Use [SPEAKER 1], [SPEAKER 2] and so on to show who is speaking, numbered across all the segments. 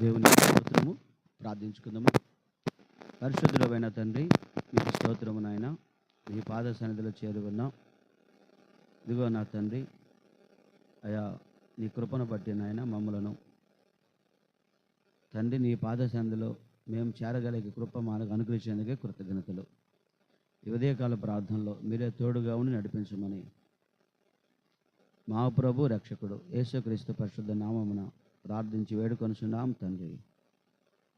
[SPEAKER 1] దేవుని స్తోత్రము. ప్రార్థించుకుందాము. పరిశుద్ధులమైన తండ్రి మీకు స్తోత్రము నాయన. మీ పాద సన్నిధిలో చేరి ఉన్నాం ఇదిగో నా తండ్రి అయా నీ కృపను బట్టి నాయన మమ్మలను. తండ్రి నీ పాద సన్నిధిలో మేము చేరగలిగే కృప మనకు అనుగ్రహించేందుకే కృతజ్ఞతలు. ఉదయకాల ప్రార్థనలో మీరే తోడుగా ఉండి నడిపించమని. మా ప్రభు రక్షకుడు యేసుక్రీస్తు పరిశుద్ధ నామమున ప్రార్థించి వేడుకొనుచున్నాం తండ్రి.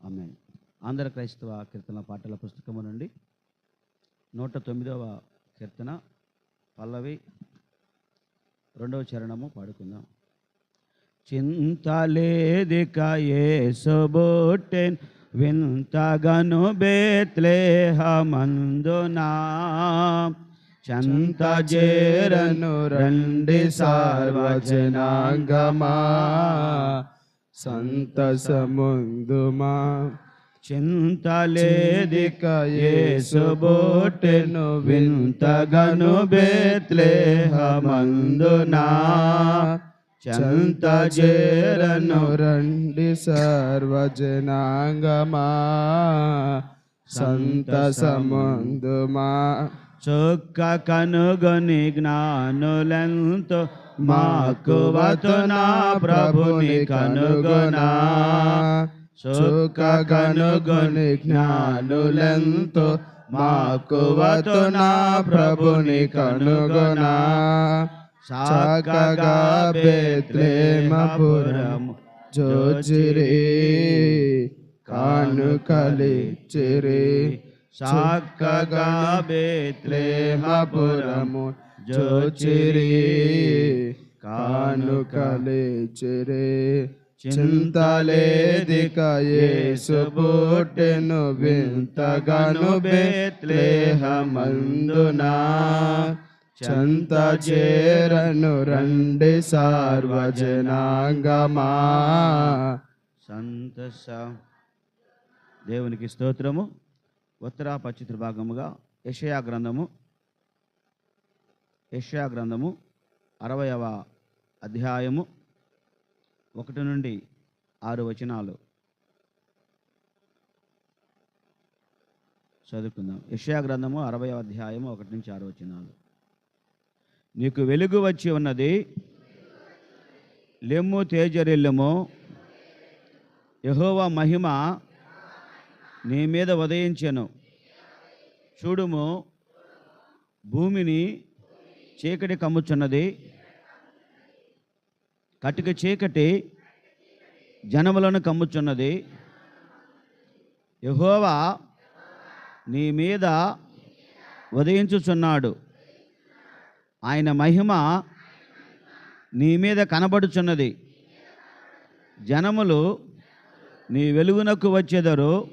[SPEAKER 1] ఆమె ఆంధ్ర క్రైస్తవ కీర్తన పాటల పుస్తకము నుండి నూట తొమ్మిదవ కీర్తన పల్లవి రెండవ చరణము పాడుకుందాం. చింతలేదిక యేసుబుట్టెన్ వింతగను బేత్లేహమందునా? చంత చేరను రండి
[SPEAKER 2] సార్వజనాంగమా? సంతసముందుమా
[SPEAKER 1] చింతలేదిక యేసుబుట్టెను వింతగను బేత్లేహమందునా. చంత చేరను
[SPEAKER 2] రండి సర్వజనాంగమా. సంతసముందుమా
[SPEAKER 1] చొక్క కనుగొని జ్ఞానులెంతో మాకువతో నా ప్రభుని కనుగొనా.
[SPEAKER 2] సుఖ కనుగొని జ్ఞానులెంతో మాకువతో నా ప్రభుని కనుగొనా. సాకగా బేత్లేమపురము జోచిరి కానుకలిచ్చిరి.
[SPEAKER 1] సాకగా బేత్లేహపురము
[SPEAKER 2] జోచిరి కానుకలిచ్చిరి చింతలేదిక యేసు పుట్టెను వింతగను బేత్లేహమందునా చంత చేరను రండి సార్వజనాంగమా.
[SPEAKER 1] సంతస. దేవునికి స్తోత్రము. ఉత్తరా పశ్చిమ భాగముగా యషయా గ్రంథము యష్యా గ్రంథము అరవయవ అధ్యాయము ఒకటి నుండి ఆరు వచనాలు. చదువుకుందాం. యష్యా గ్రంథము అరవయవ అధ్యాయము ఒకటి నుంచి ఆరు వచనాలు. నీకు వెలుగు వచ్చి ఉన్నది. లెమ్ము తేజరిల్లము. యహోవా మహిమ నీ మీద ఉదయించెను. చూడుము. భూమిని చీకటి కమ్ముచున్నది. కటిక చీకటి జనములను కమ్ముచున్నది. యహోవా నీ మీద ఉదయించుచున్నాడు. ఆయన మహిమ నీ మీద కనబడుచున్నది. జనములు నీ వెలుగునకు వచ్చేదరు.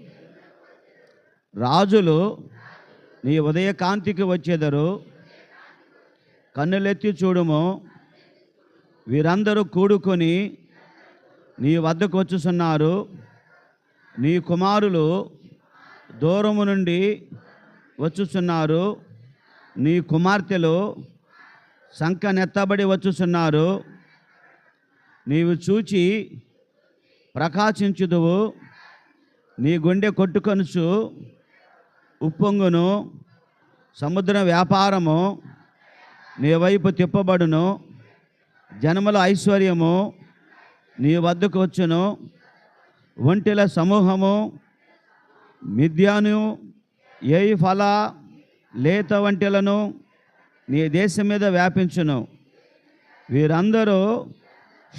[SPEAKER 1] రాజులు నీ ఉదయకాంతికి వచ్చేదరు. కన్నులెత్తి చూడము. వీరందరూ కూడుకొని నీ వద్దకు వచ్చుచున్నారు. నీ కుమారులు దూరము నుండి వచ్చుచున్నారు. నీ కుమార్తెలు సంకనెత్తబడి వచ్చుచున్నారు. నీవు చూచి ప్రకాశించుదువు. నీ గుండె కొట్టుకొనుచు ఉప్పొంగును. సముద్ర వ్యాపారము నీ వైపు తిప్పబడును. జనముల ఐశ్వర్యము నీ వద్దకు వచ్చును. ఒంటెల సమూహము మిథ్యాను ఏయి ఫల లేత వంటలను నీ దేశం మీద వ్యాపించును. వీరందరూ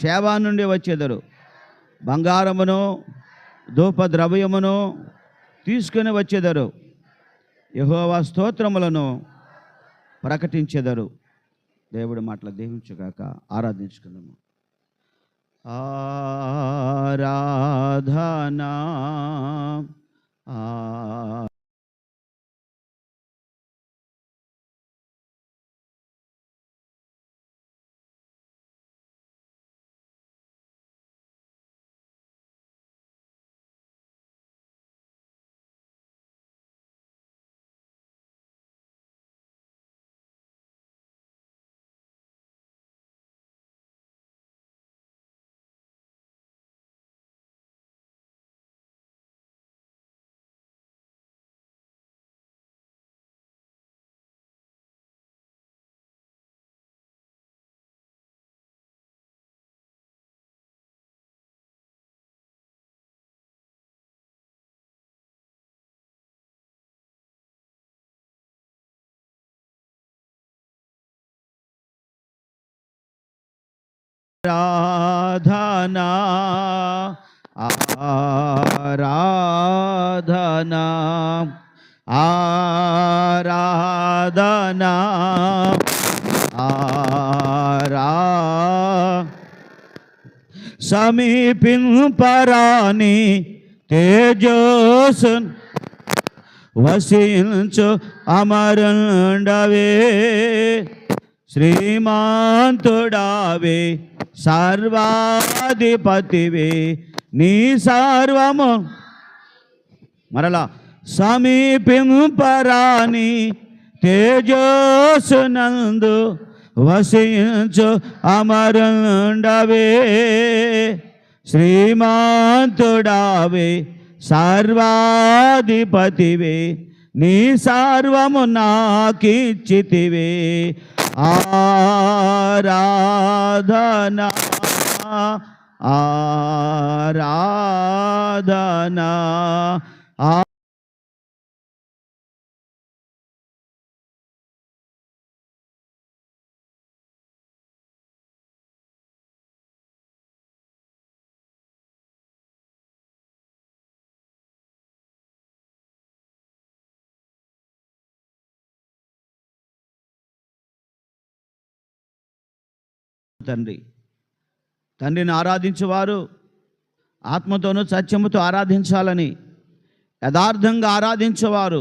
[SPEAKER 1] సేవా నుండి వచ్చేదరు. బంగారమును ధూప ద్రవ్యమును తీసుకుని వచ్చేదరు. యహోవా స్తోత్రములను ప్రకటించెదరు. దేవుడి మాటలు దీవించుగాక ఆరాధించుకుందాము. ఆరాధనా ఆరాధనా ఆరాధనా ఆరాధనా ఆరా సమీపింపరాని తేజోసు వసించు అమరుండవే శ్రీమాంతుడావే సర్వాధిపతివే నీ సర్వము. మరలా సమీపింపరాని తేజోసునందు వసించు అమరుండవే. శ్రీమాంతుడావే సర్వాధిపతివే నీ సర్వము నాకిచ్చితివే. ఆరాధనా ఆరాధనా ఆ తండ్రి. తండ్రిని ఆరాధించేవారు ఆత్మతోనూ సత్యముతో ఆరాధించాలని యథార్థంగా ఆరాధించేవారు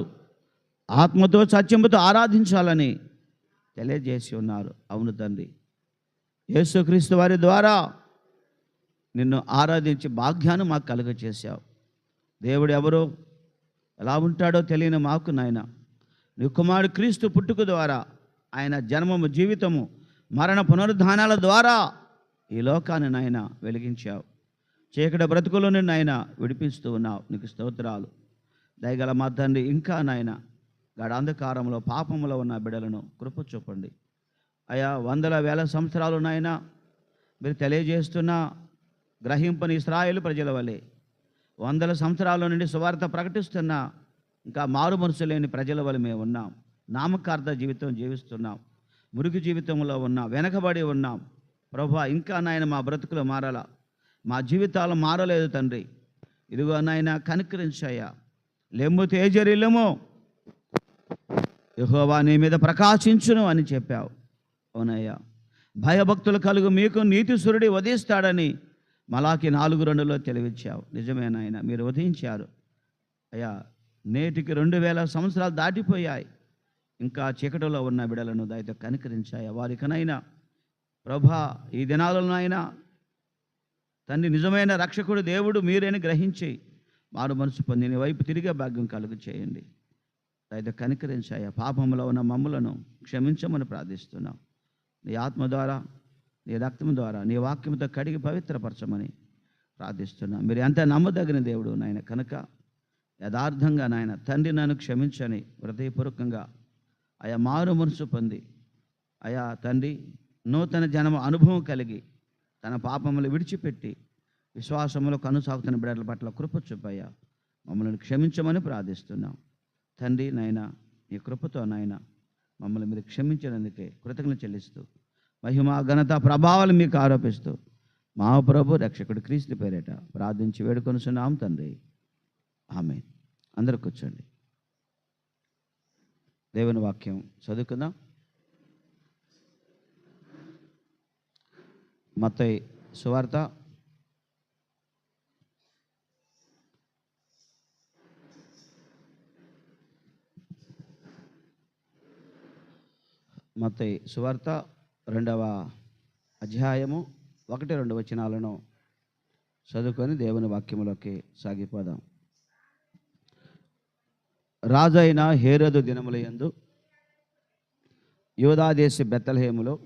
[SPEAKER 1] ఆత్మతో సత్యముతో ఆరాధించాలని తెలియజేసి ఉన్నారు. అవును తండ్రి. యేసుక్రీస్తు వారి ద్వారా నిన్ను ఆరాధించి భాగ్యాన్ని మాకు కలుగ చేశావు దేవుడు ఎవరో ఎలా ఉంటాడో తెలియని మాకు నాయన. నీ కుమారుడు క్రీస్తు పుట్టుక ద్వారా ఆయన జన్మము జీవితము మరణ పునరుద్ధానాల ద్వారా ఈ లోకాన్ని నాయన వెలిగించావు. చీకటి బ్రతుకులను నాయన విడిపిస్తూ ఉన్నావు. నీకు స్తోత్రాలు. దయగల మా తండ్రి ఇంకా నాయన గడాంధకారంలో పాపంలో ఉన్న బిడలను కృప చూపండి. అయా వందల వేల సంవత్సరాలు నాయన మీరు తెలియజేస్తున్న గ్రహింపని ఇస్రాయేల్ ప్రజల వలె వందల సంవత్సరాల నుండి సువార్త ప్రకటిస్తున్న ఇంకా మారు మనసు లేని ప్రజల వల్ల మేము ఉన్నాం. నామకార్థ జీవితం జీవిస్తున్నాం. మురుగు జీవితంలో ఉన్నాం వెనకబడి ఉన్నాం ప్రభా ఇంకా నాయన మా బ్రతుకులు మారాలా? మా జీవితాలు మారలేదు తండ్రి. ఇదిగో నాయన కనుకరించాయా లెమ్ము తేజరిల్లము. యహోవా నీ మీద ప్రకాశించును అని చెప్పావు. అవునయ్యా. భయభక్తులు కలుగు మీకు నీతి సురుడి వధిస్తాడని మలాకి నాలుగు రెండులో తెలివిచ్చావు. నిజమేనాయన మీరు వధించారు. అయ్యా నేటికి రెండు వేల సంవత్సరాలు దాటిపోయాయి. ఇంకా చీకటిలో ఉన్న బిడలను దయతో కనికరించాయా? వారికనైనా ప్రభా ఈ దినాలనైనా తండ్రి నిజమైన రక్షకుడు దేవుడు మీరేని గ్రహించి మారు మనసు పొంది నీ వైపు తిరిగే భాగ్యం కలుగు చేయండి. దయతో కనికరించాయా? పాపంలో ఉన్న మమ్ములను క్షమించమని ప్రార్థిస్తున్నాం. నీ ఆత్మ ద్వారా నీ రక్తం ద్వారా నీ వాక్యంతో కడిగి పవిత్రపరచమని ప్రార్థిస్తున్నాం. మీరు ఎంత నమ్మదగిన దేవుడు నాయన కనుక యథార్థంగా నాయన తండ్రి నన్ను క్షమించని హృదయపూర్వకంగా ఆయా మారు మనసు పొంది. అయా తండ్రి నూతన జన్మ అనుభవం కలిగి తన పాపములు విడిచిపెట్టి విశ్వాసములో కనుసాగుతున్న బిడ్డల పట్ల కృప చూపయ్యా. మమ్మల్ని క్షమించమని ప్రార్థిస్తున్నాం. తండ్రి నాయన నీ కృపతో నాయన మమ్మల్ని మీరు క్షమించినందుకే కృతజ్ఞత చెల్లిస్తూ మహిమ ఘనత ప్రభావాలు మీకు ఆరోపిస్తూ మహాప్రభు రక్షకుడు క్రీస్తు పేరేట ప్రార్థించి వేడుకొనుచున్నాం తండ్రి. ఆమె అందరు కూర్చోండి. దేవుని వాక్యం చదువుకుందాం. మత్తయి సువార్త. మత్తయి సువార్త రెండవ అధ్యాయము ఒకటి రెండు వచనాలను చదువుకొని దేవుని వాక్యములోకి సాగిపోదాం. రాజైన హేరదు దినముల యందు యోధాదేశ బెత్తలహేములో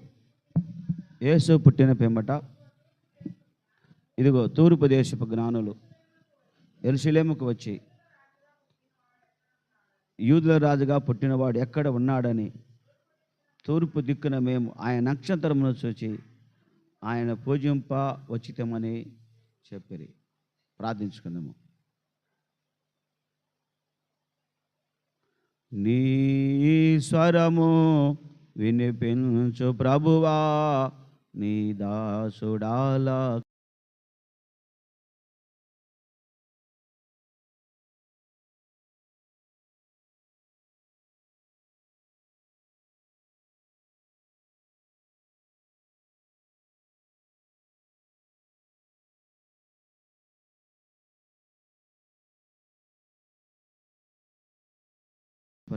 [SPEAKER 1] యేసు పుట్టిన పిమ్మట ఇదిగో తూర్పు దేశపు జ్ఞానులు ఎరుసలేముకు వచ్చి యూదుల రాజుగా పుట్టినవాడు ఎక్కడ ఉన్నాడని తూర్పు దిక్కున మేము ఆయన నక్షత్రమును చూచి ఆయన పూజింప వచ్చితమని చెప్పిరి. ప్రార్థించుకుందాము. నీ స్వరము వినిపించు ప్రభువా నీ దాసుడాల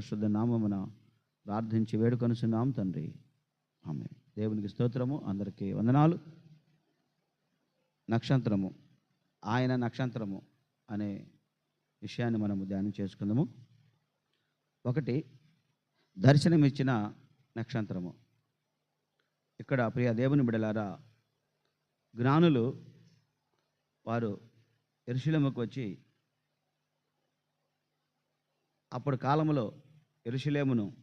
[SPEAKER 1] పరిశుద్ధ నామమున ప్రార్థించి వేడుకొనుచున్నాం తండ్రి. ఆమె దేవునికి స్తోత్రము అందరికీ వందనాలు. నక్షత్రము ఆయన నక్షత్రము అనే విషయాన్ని మనము ధ్యానం చేసుకుందాము. ఒకటి దర్శనమిచ్చిన నక్షత్రము. ఇక్కడ ప్రియ దేవుని బిడలారా జ్ఞానులు వారు ఎరుశీలముకు వచ్చి అప్పుడు కాలంలో ఎరుషులేమును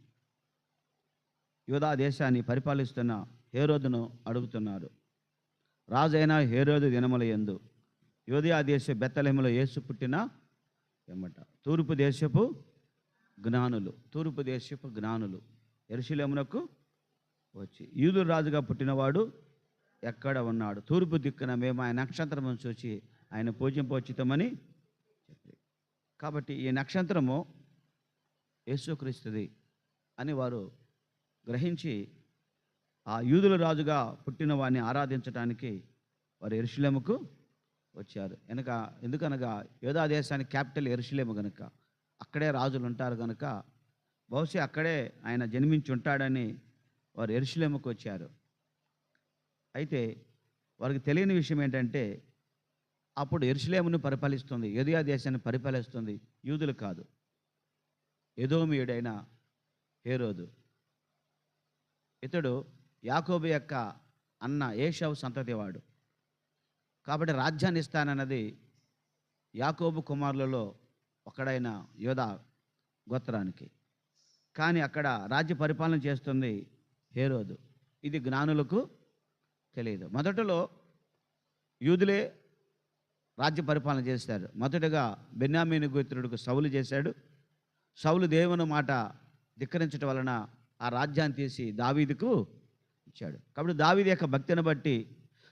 [SPEAKER 1] యూదా దేశాన్ని పరిపాలిస్తున్న హేరోదును అడుగుతున్నారు. రాజైన హేరోదు దినముల యందు యోధియా దేశ బెత్తలెములో యేసు పుట్టిన ఎమ్మట. తూర్పు దేశపు జ్ఞానులు తూర్పు దేశపు జ్ఞానులు ఎరుషులేమునకు వచ్చి. యూదుడు రాజుగా పుట్టినవాడు ఎక్కడ ఉన్నాడు? తూర్పు దిక్కున మేము ఆయన నక్షత్రమును చూసి ఆయన పూజింపవచ్చితమని చెప్పి. కాబట్టి ఈ నక్షత్రము యేసుక్రీస్తుది అని వారు గ్రహించి ఆ యూదుల రాజుగా పుట్టిన వారిని ఆరాధించడానికి వారు ఎరుషులేముకు వచ్చారు. వెనక ఎందుకనగా యోధా దేశానికి క్యాపిటల్ ఎరుషులేము గనుక అక్కడే రాజులు ఉంటారు గనుక బహుశా అక్కడే ఆయన జన్మించి ఉంటాడని వారు ఎరుషులేముకు వచ్చారు. అయితే వారికి తెలియని విషయం ఏంటంటే అప్పుడు ఎరుషులేమును పరిపాలిస్తుంది యోధియా దేశాన్ని పరిపాలిస్తుంది యూదులు కాదు. ఎదోమియుడైన హేరోదు. ఇతడు యాకోబు యొక్క అన్న ఏషవ్ సంతతివాడు. కాబట్టి రాజ్యాన్ని ఇస్తానన్నది యాకోబు కుమారులలో ఒకడైన యోధా గోత్రానికి. కానీ అక్కడ రాజ్య పరిపాలన చేస్తుంది హేరోదు. ఇది జ్ఞానులకు తెలియదు. మొదటలో యూదులే రాజ్య పరిపాలన చేశారు. మొదటగా బెన్యామీని గోత్రుడికి సవులు చేశాడు. సౌలు దేవుని మాట ధిక్కరించడం వలన ఆ రాజ్యాన్ని తీసి దావీదుకు ఇచ్చాడు. కాబట్టి దావీది యొక్క భక్తిని బట్టి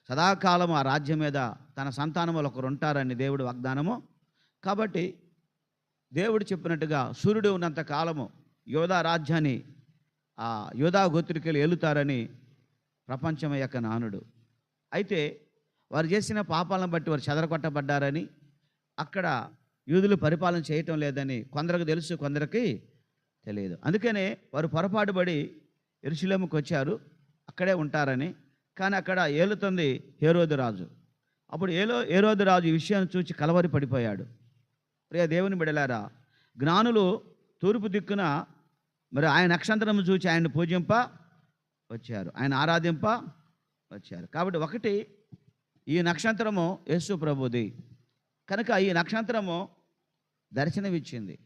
[SPEAKER 1] సదాకాలం ఆ రాజ్యం మీద తన సంతానములు ఒకరు ఉంటారని దేవుడు వాగ్దానము. కాబట్టి దేవుడు చెప్పినట్టుగా సూర్యుడు ఉన్నంత కాలము యోధా రాజ్యాన్ని ఆ యోధా గోత్రికలు ఏలుతారని ప్రపంచం యొక్క నానుడు. అయితే వారు చేసిన పాపాలను బట్టి వారు చెదరగొట్టబడ్డారని అక్కడ యూదులు పరిపాలన చేయటం లేదని కొందరికి తెలుసు కొందరికి తెలియదు. అందుకనే వారు పొరపాటుపడి ఎరుశలేముకు వచ్చారు అక్కడే ఉంటారని. కానీ అక్కడ ఏలుతుంది హేరోదు రాజు. అప్పుడు ఏలో ఏరోదు రాజు ఈ విషయాన్ని చూచి కలవరి పడిపోయాడు. ప్రియ దేవుని బిడలారా జ్ఞానులు తూర్పు దిక్కున మరి ఆయన నక్షత్రము చూచి ఆయన పూజింప వచ్చారు ఆయన ఆరాధింప వచ్చారు. కాబట్టి ఒకటి ఈ నక్షత్రము యేసు ప్రభుది. కనుక ఈ నక్షత్రము దర్శనమిచ్చింది.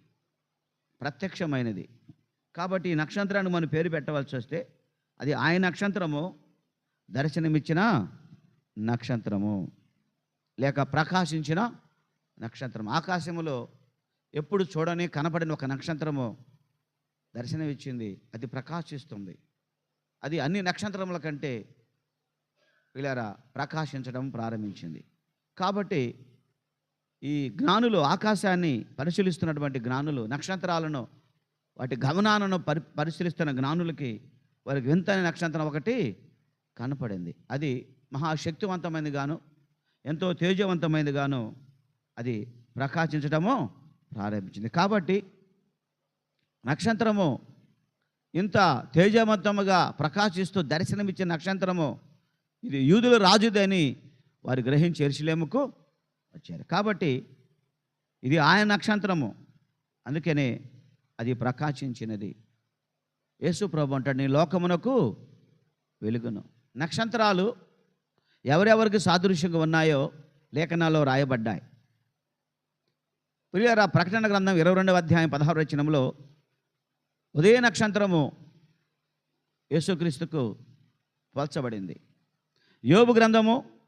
[SPEAKER 1] ప్రత్యక్షమైనది. కాబట్టి ఈ నక్షత్రాన్ని మనం పేరు పెట్టవలసి వస్తే అది ఆయన నక్షత్రము దర్శనమిచ్చిన నక్షత్రము లేక ప్రకాశించిన నక్షత్రం ఆకాశములో ఎప్పుడు చూడని కనపడిన ఒక నక్షత్రము దర్శనమిచ్చింది. అది ప్రకాశిస్తుంది. అది అన్ని నక్షత్రముల కంటే పిల్లరా ప్రకాశించడం ప్రారంభించింది. కాబట్టి ఈ జ్ఞానులు ఆకాశాన్ని పరిశీలిస్తున్నటువంటి జ్ఞానులు నక్షత్రాలను వాటి గమనాలను పరి పరిశీలిస్తున్న జ్ఞానులకి వారికి వింతైన నక్షత్రం ఒకటి కనపడింది. అది మహాశక్తివంతమైనది గాను ఎంతో తేజవంతమైనది గాను అది ప్రకాశించడము ప్రారంభించింది. కాబట్టి నక్షత్రము ఇంత తేజవంతముగా ప్రకాశిస్తూ దర్శనమిచ్చే నక్షత్రము ఇది యూదుల రాజుదని వారు గ్రహించి ఎరుసలేముకు వచ్చారు. కాబట్టి ఇది ఆయన నక్షత్రము. అందుకనే అది ప్రకాశించినది. యేసు ప్రభు అంటాడు నీ లోకమునకు వెలుగును. నక్షత్రాలు ఎవరెవరికి సాదృశ్యంగా ఉన్నాయో లేఖనాల్లో రాయబడ్డాయి. ప్రియారా ప్రకటన గ్రంథం ఇరవై రెండవ అధ్యాయం పదహారు వచనంలో ఉదయ నక్షత్రము యేసుక్రీస్తుకు పోల్చబడింది. యోబు గ్రంథము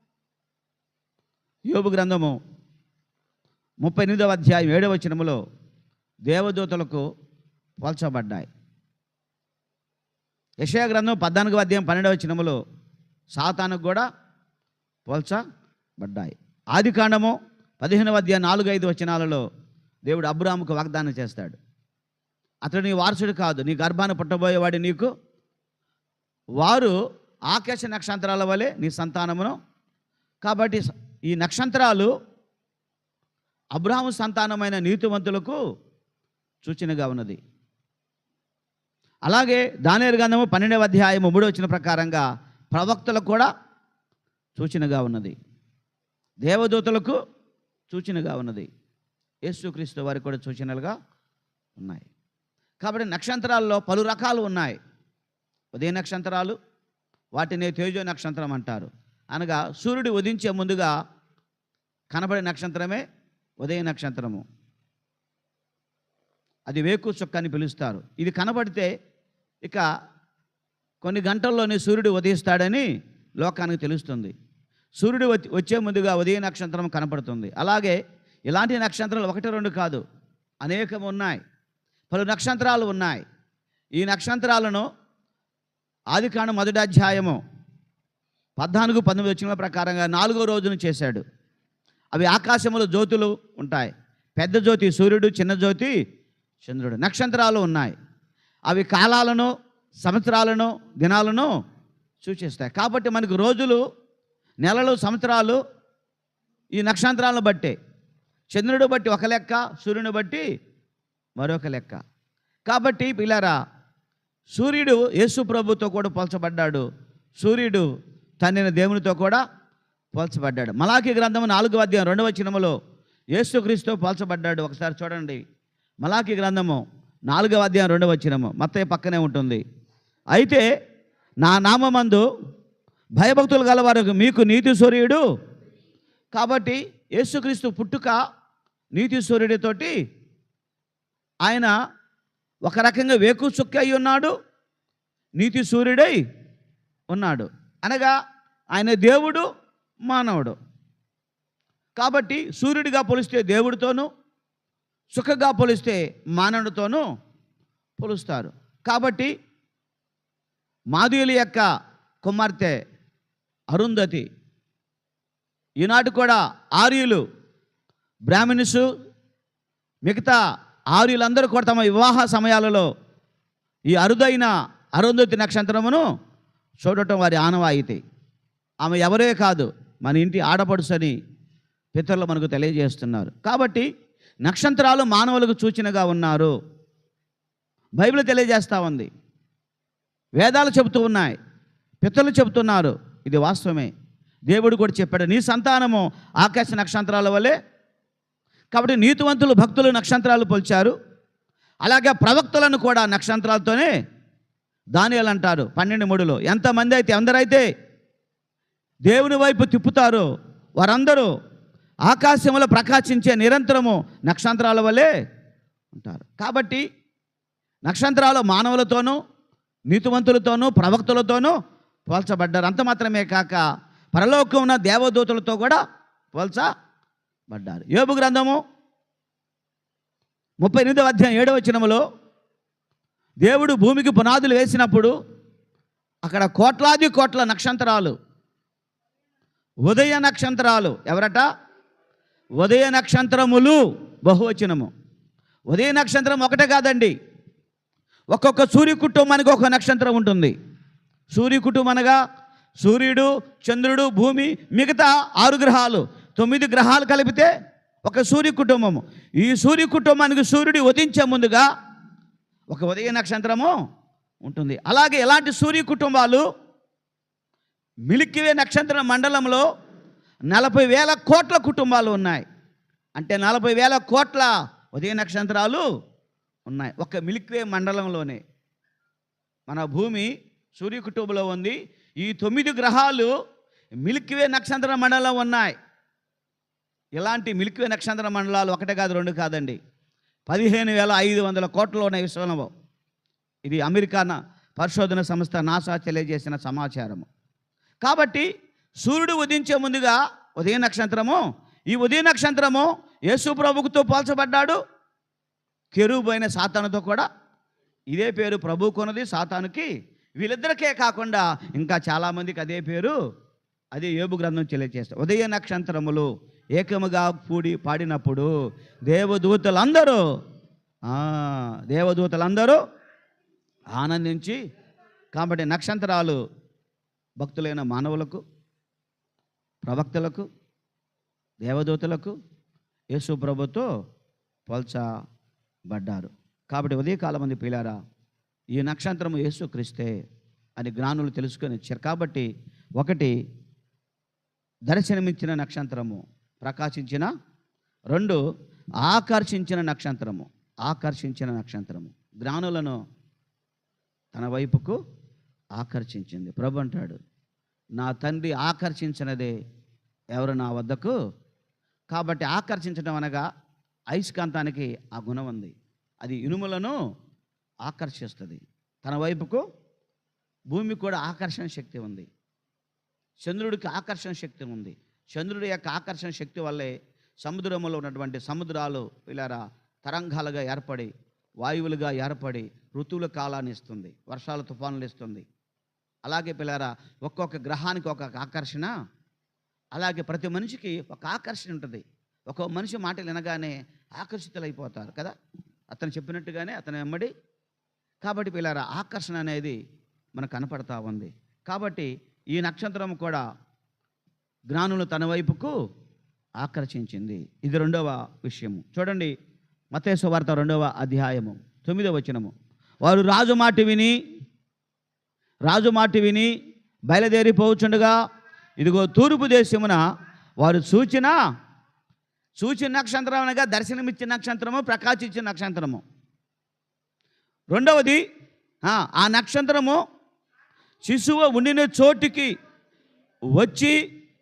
[SPEAKER 1] యోబు గ్రంథము ముప్పై ఎనిమిదవ అధ్యాయం ఏడవ వచనములో దేవదూతలకు పోల్చబడ్డాయి. యశయ గ్రంథం పద్నాలుగవ అధ్యాయం పన్నెండవ వచనములో సాతానుకు కూడా పోల్చబడ్డాయి. ఆది కాండము పదిహేనవ అధ్యాయం నాలుగు ఐదు వచనాలలో దేవుడు అబ్రాముకు వాగ్దానం చేస్తాడు. అతడు నీ వారసుడు కాదు నీ గర్భాన్ని పుట్టబోయేవాడు నీకు. వారు ఆకాశ నక్షత్రాల వలె నీ సంతానమును. కాబట్టి ఈ నక్షత్రాలు అబ్రాహము సంతానమైన నీతివంతులకు సూచనగా ఉన్నది. అలాగే దానేరు గంధము పన్నెండవ అధ్యాయము మూడో వచ్చిన ప్రకారంగా ప్రవక్తలకు కూడా సూచనగా ఉన్నది. దేవదూతలకు సూచనగా ఉన్నది. యేసుక్రీస్తు వారికి కూడా సూచనలుగా ఉన్నాయి. కాబట్టి నక్షత్రాల్లో పలు రకాలు ఉన్నాయి. ఉదయ నక్షత్రాలు వాటిని తేజో నక్షత్రం అంటారు. అనగా సూర్యుడు ఉదించే ముందుగా కనబడే నక్షత్రమే ఉదయ నక్షత్రము. అది వేకు చుక్క అని పిలుస్తారు. ఇది కనబడితే ఇక కొన్ని గంటల్లోనే సూర్యుడు ఉదయిస్తాడని లోకానికి తెలుస్తుంది. సూర్యుడు వచ్చే ముందుగా ఉదయ నక్షత్రం కనపడుతుంది. అలాగే ఇలాంటి నక్షత్రాలు ఒకటి రెండు కాదు. అనేకం ఉన్నాయి. పలు నక్షత్రాలు ఉన్నాయి. ఈ నక్షత్రాలను ఆదికాండం మొదటి అధ్యాయము పద్నాలుగు పంతొమ్మిది వచ్చిన ప్రకారంగా నాలుగో రోజును చేశాడు. అవి ఆకాశంలో జ్యోతులు ఉంటాయి. పెద్ద జ్యోతి సూర్యుడు చిన్న జ్యోతి చంద్రుడు. నక్షత్రాలు ఉన్నాయి. అవి కాలాలను సంవత్సరాలను దినాలను సూచిస్తాయి. కాబట్టి మనకు రోజులు నెలలు సంవత్సరాలు ఈ నక్షత్రాలను బట్టే. చంద్రుడు బట్టి ఒక లెక్క సూర్యుని బట్టి మరొక లెక్క. కాబట్టి పిల్లరా సూర్యుడు యేసు ప్రభుతో కూడా పోల్చబడ్డాడు. సూర్యుడు తన్నిన దేవునితో కూడా పోల్చబడ్డాడు. మలాఖీ గ్రంథము నాలుగో అధ్యాయం రెండవ వచనములో యేసుక్రీస్తు పోల్చబడ్డాడు. ఒకసారి చూడండి. మలాఖీ గ్రంథము నాలుగవ అధ్యాయం రెండవ వచనము మత్తయ్య పక్కనే ఉంటుంది. అయితే నా నామందు భయభక్తులు గలవారు మీకు నీతి సూర్యుడు కాబట్టి యేసుక్రీస్తు పుట్టుక నీతి సూర్యుడితోటి ఆయన ఒక రకంగా వేకు చుక్క అయి ఉన్నాడు. నీతి సూర్యుడై ఉన్నాడు. అనగా ఆయన దేవుడు మానవుడు. కాబట్టి సూర్యుడిగా పోలిస్తే దేవుడితోనూ సుఖగా పోలిస్తే మానవుడితోనూ పోలుస్తారు. కాబట్టి మాధుయుల యొక్క కుమార్తె అరుంధతి ఈనాటి కూడా ఆర్యులు బ్రాహ్మిణ్స్ మిగతా ఆర్యులందరూ కూడా తమ వివాహ సమయాలలో ఈ అరుదైన అరుంధతి నక్షత్రమును చూడటం వారి ఆనవాయితీ. ఆమె ఎవరే కాదు మన ఇంటి ఆడపడుసని పితరులు మనకు తెలియజేస్తున్నారు. కాబట్టి నక్షత్రాలు మానవులకు సూచనగా ఉన్నారు. బైబిల్ తెలియజేస్తూ ఉంది. వేదాలు చెబుతూ ఉన్నాయి. పితరులు చెబుతున్నారు. ఇది వాస్తవమే. దేవుడు కూడా చెప్పాడు నీ సంతానము ఆకాశ నక్షత్రాల వలె. కాబట్టి నీతివంతులు భక్తులు నక్షత్రాలు పోల్చారు. అలాగే ప్రవక్తలను కూడా నక్షత్రాలతోనే దానియాలు అంటారు పన్నెండు మూడులో ఎంతమంది అయితే ఎందరైతే దేవుని వైపు తిప్పుతారో. వారందరూ ఆకాశంలో ప్రకాశించే నిరంతరము నక్షత్రాల వలె ఉంటారు. కాబట్టి నక్షత్రాలు మానవులతోనూ నీతివంతులతోనూ ప్రవక్తలతోనూ పోల్చబడ్డారు. అంత మాత్రమే కాక పరలోకం ఉన్న దేవదూతలతో కూడా పోల్చబడ్డారు. యోబు గ్రంథము ముప్పై ఎనిమిదవ అధ్యాయం ఏడవ వచనములో దేవుడు భూమికి పునాదులు వేసినప్పుడు అక్కడ కోట్లాది కోట్ల నక్షత్రాలు ఉదయ నక్షత్రాలు ఎవరట? ఉదయ నక్షత్రములు బహువచనము. ఉదయ నక్షత్రం ఒకటే కాదండి. ఒక్కొక్క సూర్య కుటుంబానికి ఒక నక్షత్రం ఉంటుంది. సూర్య కుటుంబం అనగా సూర్యుడు చంద్రుడు భూమి మిగతా ఆరు గ్రహాలు. తొమ్మిది గ్రహాలు కలిపితే ఒక సూర్య కుటుంబము. ఈ సూర్య కుటుంబానికి సూర్యుడు ఉదించే ముందుగా ఒక ఉదయ నక్షత్రము ఉంటుంది. అలాగే ఎలాంటి సూర్య కుటుంబాలు? మిల్కీవే నక్షత్ర మండలంలో నలభై వేల కోట్ల కుటుంబాలు ఉన్నాయి. అంటే నలభై వేల కోట్ల ఉదయ నక్షత్రాలు ఉన్నాయి. ఒక మిల్క్వే మండలంలోనే. మన భూమి సూర్య కుటుంబంలో ఉంది. ఈ తొమ్మిది గ్రహాలు మిల్క్వే నక్షత్ర మండలం ఉన్నాయి. ఇలాంటి మిల్క్వే నక్షత్ర మండలాలు ఒకటే కాదు రెండు కాదండి. పదిహేను వేల ఐదు వందల కోట్లు ఉన్నాయి విశ్వంలో ఇది అమెరికా పరిశోధన సంస్థ నాసా తెలియజేసిన సమాచారము. కాబట్టి సూర్యుడు ఉదయించే ముందుగా ఉదయ నక్షత్రము ఈ ఉదయ నక్షత్రము యేసు ప్రభువుతో పోల్చబడ్డాడు. కెరూబు సాతానుతో కూడా ఇదే పేరు ప్రభు కొనది సాతానుకి. వీళ్ళిద్దరికే కాకుండా ఇంకా చాలామందికి అదే పేరు అది ఏబు గ్రంథం తెలియజేస్తారు ఉదయ నక్షత్రములు ఏకముగా కూడి పాడినప్పుడు దేవదూతలందరూ దేవదూతలందరూ ఆనందించి కాబట్టి నక్షత్రాలు భక్తులైన మానవులకు ప్రవక్తలకు దేవదూతలకు యేసు ప్రభుతో పోల్చబడ్డారు. కాబట్టి ఉదయకాలం మంది పిల్లారా ఈ నక్షత్రము యేసు క్రిస్తే అని జ్ఞానులు తెలుసుకొని వచ్చారు. కాబట్టి ఒకటి దర్శనమిచ్చిన నక్షత్రము ప్రకాశించిన రెండు ఆకర్షించిన నక్షత్రము ఆకర్షించిన నక్షత్రము. జ్ఞానులను తన వైపుకు ఆకర్షించింది. ప్రభు అంటాడు నా తండ్రి ఆకర్షించినదే ఎవరు నా వద్దకు? కాబట్టి ఆకర్షించడం అనగా అయస్కాంతానికి ఆ గుణం ఉంది. అది ఇనుములను ఆకర్షిస్తుంది. తన వైపుకు భూమి కూడా ఆకర్షణ శక్తి ఉంది. చంద్రుడికి ఆకర్షణ శక్తి ఉంది. చంద్రుడి యొక్క ఆకర్షణ శక్తి వల్లే సముద్రంలో ఉన్నటువంటి సముద్రాలు ఇలారా తరంగాలుగా ఏర్పడి వాయువులుగా ఏర్పడి ఋతువుల కాలాన్ని ఇస్తుంది వర్షాలు తుఫానులు ఇస్తుంది. అలాగే పిల్లారా ఒక్కొక్క గ్రహానికి ఒక్కొక్క ఆకర్షణ అలాగే ప్రతి మనిషికి ఒక ఆకర్షణ ఉంటుంది. ఒక మనిషి మాటలు వినగానే ఆకర్షితులైపోతారు కదా? అతను చెప్పినట్టుగానే అతను వెంబడి కాబట్టి పిల్లారా ఆకర్షణ అనేది మనకు కనపడతా ఉంది. కాబట్టి ఈ నక్షత్రం కూడా జ్ఞానులు తన వైపుకు ఆకర్షించింది. ఇది రెండవ విషయము. చూడండి మతేశ్వ వార్త రెండవ అధ్యాయము తొమ్మిదవ వచనము. వారు రాజు మాట విని రాజు మాట విని బయలుదేరిపోవచ్చుండగా ఇదిగో తూర్పు దేశమున వారు సూచన సూచిన నక్షత్రం అనగా దర్శనమిచ్చిన నక్షత్రము ప్రకాశించిన నక్షత్రము. రెండవది ఆ, ఆ నక్షత్రము శిశువు ఉండిన చోటికి వచ్చి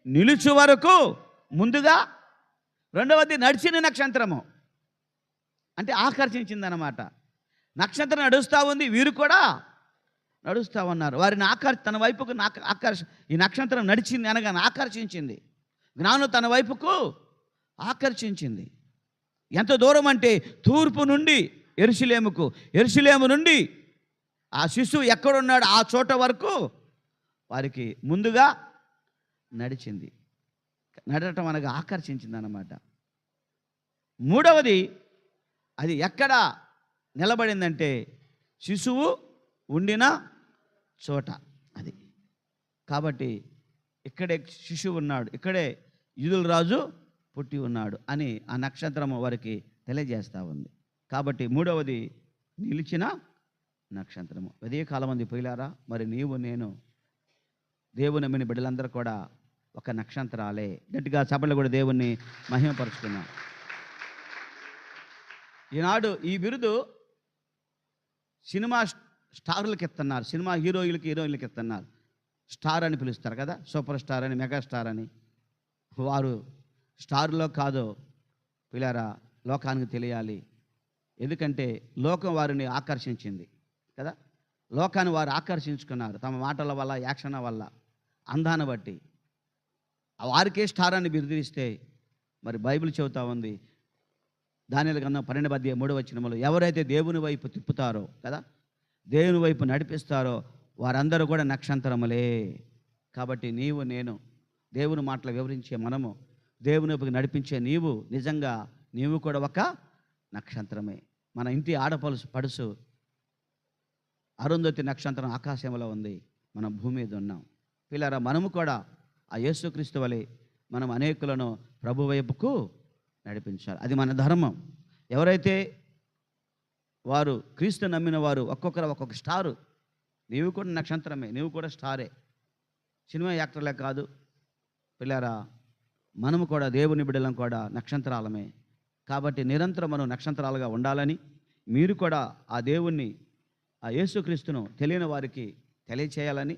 [SPEAKER 1] నిలుచు వరకు ముందుగా రెండవది నడిచిన నక్షత్రము. అంటే ఆకర్షించిందనమాట నక్షత్రం నడుస్తూ ఉంది వీరు కూడా నడుస్తూ ఉన్నారు వారిని ఆకర్ తన వైపుకు ఆకర్ష ఈ నక్షత్రం నడిచింది అనగా ఆకర్షించింది. జ్ఞానం తన వైపుకు ఆకర్షించింది. ఎంత దూరం అంటే తూర్పు నుండి ఎరుసలేముకు ఎరుసలేము నుండి ఆ శిశువు ఎక్కడున్నాడు ఆ చోట వరకు వారికి ముందుగా నడిచింది. నడటం అనగా ఆకర్షించింది అన్నమాట మూడవది అది ఎక్కడ నిలబడిందంటే శిశువు ఉండిన చోట అది. కాబట్టి ఇక్కడే శిశువు ఉన్నాడు ఇక్కడే యూదుల రాజు పుట్టి ఉన్నాడు అని ఆ నక్షత్రము వారికి తెలియజేస్తూ ఉంది. కాబట్టి మూడవది నిలిచిన నక్షత్రము. అదే కాలం మంది పోయిలారా? మరి నీవు నేను దేవుని నమ్మిన బిడ్డలందరూ కూడా ఒక నక్షత్రాలే. గట్టిగా సభలో కూడా దేవుణ్ణి మహిమపరుచుకున్నాం. ఈనాడు ఈ బిరుదు సినిమా స్టార్లకు ఇస్తున్నారు సినిమా హీరోయిన్లకి హీరోయిన్లకి ఇస్తున్నారు స్టార్ అని పిలుస్తారు కదా సూపర్ స్టార్ అని మెగాస్టార్ అని. వారు స్టార్లో కాదో పిల్లారా లోకానికి తెలియాలి. ఎందుకంటే లోకం వారిని ఆకర్షించింది కదా. లోకాన్ని వారు ఆకర్షించుకున్నారు తమ మాటల వల్ల యాక్షన్ వల్ల అందాన్ని బట్టి. వారికే స్టార్ అని బిరుదిస్తే మరి బైబిల్ చెబుతా ఉంది. దానిల కన్నా పన్నెండు మూడు వచ్చిన వాళ్ళు ఎవరైతే దేవుని వైపు తిప్పుతారో కదా దేవుని వైపు నడిపిస్తారో వారందరూ కూడా నక్షత్రములే. కాబట్టి నీవు నేను దేవుని మాటలు వివరించే మనము దేవుని వైపుకి నడిపించే నీవు నిజంగా నీవు కూడా ఒక నక్షత్రమే. మన ఇంటి ఆడపలుసు పడుసు అరుంధతి నక్షత్రం ఆకాశంలో ఉంది. మనం భూమి మీద ఉన్నాం. పిల్లరా మనము కూడా ఆ యేసుక్రీస్తు వలె మనం అనేకులను ప్రభు వైపుకు నడిపించాలి. అది మన ధర్మం. ఎవరైతే వారు క్రీస్తు నమ్మిన వారు ఒక్కొక్కరు ఒక్కొక్క స్టారు. నీవు కూడా నక్షత్రమే నీవు కూడా స్టారే. సినిమా యాక్టర్లే కాదు. పిల్లారా మనము కూడా దేవుని బిడ్డలం కూడా నక్షత్రాలమే. కాబట్టి నిరంతరం మనం నక్షత్రాలుగా ఉండాలని మీరు కూడా ఆ దేవుణ్ణి ఆ యేసుక్రీస్తును తెలియని వారికి తెలియచేయాలని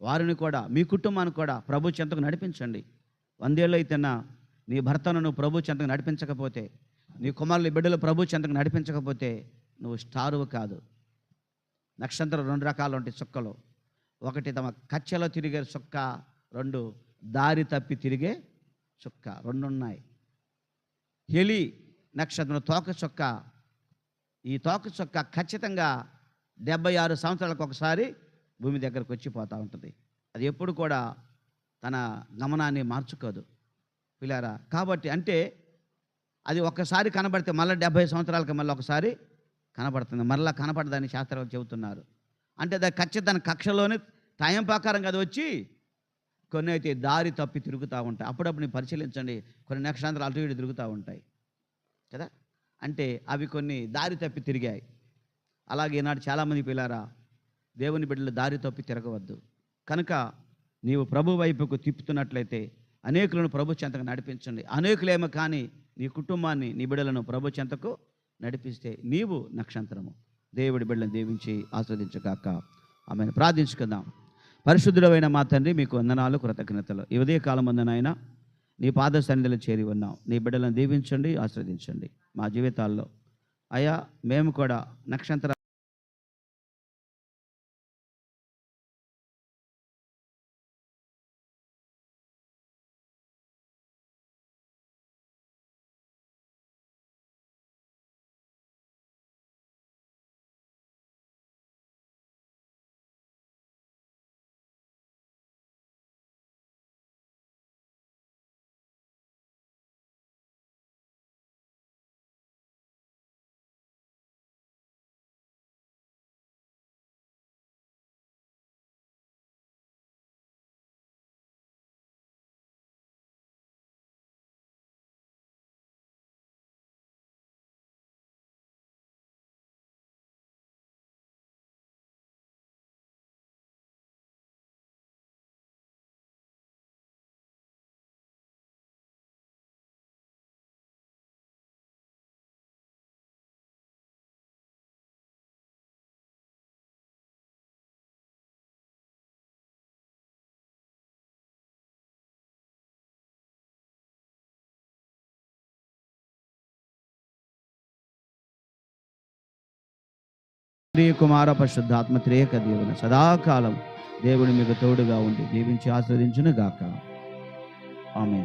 [SPEAKER 1] వారిని కూడా మీ కుటుంబాన్ని కూడా ప్రభు చెంతకు నడిపించండి. వందేళ్ళు అయితేనా నీ భర్తను నువ్వు ప్రభు చెంతకు నడిపించకపోతే నీ కుమారుల బిడ్డలు ప్రభు చెంతకు నడిపించకపోతే నువ్వు స్టారువు కాదు. నక్షత్రం రెండు రకాలు ఉంటాయి చుక్కలు. ఒకటి తమ కచ్చలో తిరిగే చుక్క రెండు దారి తప్పి తిరిగే చుక్క రెండు ఉన్నాయి హెలి నక్షత్రం తోక చుక్క. ఈ తోక చుక్క ఖచ్చితంగా డెబ్బై ఆరు సంవత్సరాలకు ఒకసారి భూమి దగ్గరకు వచ్చి పోతూ ఉంటుంది. అది ఎప్పుడు కూడా తన గమనాన్ని మార్చుకోదు. పిల్లారా కాబట్టి అంటే అది ఒక్కసారి కనబడితే మళ్ళీ డెబ్భై సంవత్సరాలకి మళ్ళీ ఒకసారి కనబడుతుంది మరలా కనపడదని శాస్త్రాలు చెబుతున్నారు. అంటే దాని ఖచ్చితంగా కక్షలోనే టైం ప్రకారం అది వచ్చి కొన్ని అయితే దారి తప్పి తిరుగుతూ ఉంటాయి. అప్పుడప్పుడు నేను పరిశీలించండి. కొన్ని నక్షత్రాలు అటు ఇటు తిరుగుతూ ఉంటాయి. కదా? అంటే అవి కొన్ని దారి తప్పి తిరిగాయి. అలాగే ఈనాడు చాలామంది పిల్లారా దేవుని బిడ్డలు దారి తప్పి తిరగవద్దు. కనుక నీవు ప్రభు వైపుకు తిప్పుతున్నట్లయితే అనేకులను ప్రభు చెంతకు నడిపించండి. అనేకులేమో కానీ నీ కుటుంబాన్ని నీ బిడ్డలను ప్రభు చెంతకు నడిపిస్తే నీవు నక్షత్రము. దేవుడి బిడ్డలను దీవించి ఆస్వాదించగాక. ఆమెను. ప్రార్థించుకుందాం. పరిశుద్ధుడమైన మా తండ్రి మీకు వందనాలు కృతజ్ఞతలు. ఈ ఉదయ కాలం నీ పాద సన్నిధిలో చేరి ఉన్నాం. నీ బిడ్డలను దీవించండి ఆస్వాదించండి. మా జీవితాల్లో. అయా మేము కూడా నక్షత్ర కుమార పరిశుద్ధాత్మ త్రేక దేవుని సదాకాలం దేవుడు మీకు తోడుగా ఉండి దీవించి ఆస్వాదించును గాక ఆమె